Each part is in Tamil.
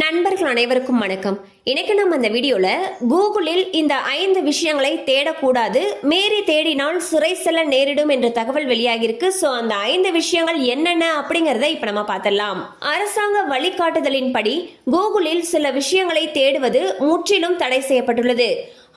நண்பர்கள் அனைவருக்கும் வணக்கம். இன்னைக்கு நம்ம அந்த வீடியோல கூகுளில் இந்த ஐந்து விஷயங்களை தேடக்கூடாது மீறி தேடினால் சிறை செல்ல நேரிடும் என்ற தகவல் வெளியாகிருக்கு ஸோ அந்த ஐந்து விஷயங்கள் என்னென்ன அப்படிங்கறத இப்ப நம்ம பார்த்துடலாம். அரசாங்க வழிகாட்டுதலின்படி கூகுளில் சில விஷயங்களை தேடுவது முற்றிலும் தடை செய்யப்பட்டுள்ளது.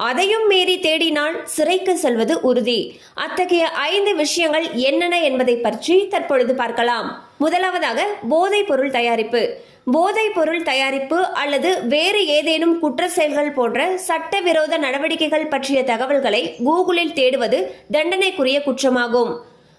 அதையும் மீறி தேடினால் சிறைக்கு செல்வது உறுதி. அத்தகைய ஐந்து விஷயங்கள் என்னென்ன என்பதை பற்றி தற்பொழுது பார்க்கலாம். முதலாவதாக போதைப் பொருள் தயாரிப்பு. போதைப் பொருள் தயாரிப்பு அல்லது வேறு ஏதேனும் குற்ற செயல்கள் போன்ற சட்டவிரோத நடவடிக்கைகள் பற்றிய தகவல்களை கூகுளில் தேடுவது தண்டனைக்குரிய குற்றமாகும்.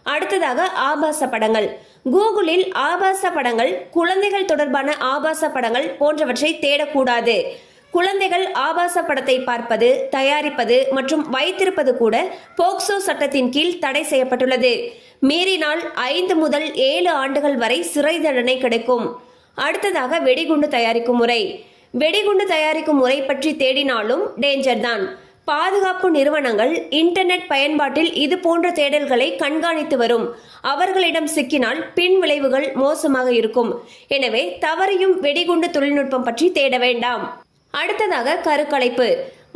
அடுத்ததாக ஆபாச படங்கள். கூகுளில் ஆபாச படங்கள் குழந்தைகள் தொடர்பான ஆபாச படங்கள் போன்றவற்றை தேடக்கூடாது. குழந்தைகள் ஆபாச படத்தை பார்ப்பது தயாரிப்பது மற்றும் வைத்திருப்பது கூட போக்சோ சட்டத்தின் கீழ் தடை செய்யப்பட்டுள்ளது. மீறினால் ஐந்து முதல் ஏழு ஆண்டுகள் வரை சிறை தண்டனை கிடைக்கும். அடுத்ததாக வெடிகுண்டு தயாரிக்கும் முறை. வெடிகுண்டு தயாரிக்கும் முறை பற்றி தேடினாலும் டேஞ்சர் தான். பாதுகாப்பு நிறுவனங்கள் இன்டர்நெட் பயன்பாட்டில் இது போன்ற தேடல்களை கண்காணித்து வரும். அவர்களிடம் சிக்கினால் பின் விளைவுகள் மோசமாக இருக்கும். எனவே தவறையும் வெடிகுண்டு தொழில்நுட்பம் பற்றி தேட வேண்டாம். அடுத்ததாக கருக்கலைப்பு.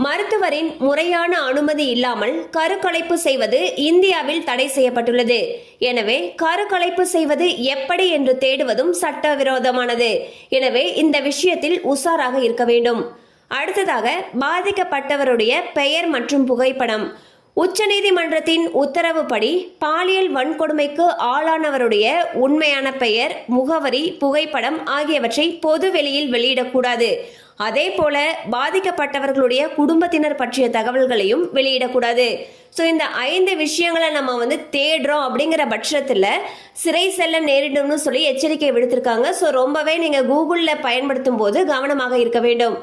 மருத்துவரின் முறையான அனுமதி இல்லாமல் கருக்கலைப்பு செய்வது இந்தியாவில் தடை செய்யப்பட்டுள்ளது. எனவே கருக்கலைப்பு செய்வது எப்படி என்று தேடுவதும் சட்டவிரோதமானது. எனவே இந்த விஷயத்தில் உஷாராக இருக்க வேண்டும். அடுத்ததாக பாதிக்கப்பட்டவருடைய பெயர் மற்றும் புகைப்படம். உச்சநீதிமன்றத்தின் உத்தரவுப்படி பாலியல் வன்கொடுமைக்கு ஆளானவருடைய உண்மையான பெயர் முகவரி புகைப்படம் ஆகியவற்றை பொது வெளியில் வெளியிடக்கூடாது. அதே போல பாதிக்கப்பட்டவர்களுடைய குடும்பத்தினர் பற்றிய தகவல்களையும் வெளியிடக்கூடாது. ஸோ இந்த ஐந்து விஷயங்களை நம்ம வந்து தேடுறோம் அப்படிங்கிற பட்சத்தில் சிறை செல்ல நேரிடும்னு சொல்லி எச்சரிக்கை விடுத்திருக்காங்க. ஸோ ரொம்பவே நீங்கள் கூகுளில் பயன்படுத்தும் போது கவனமாக இருக்க வேண்டும்.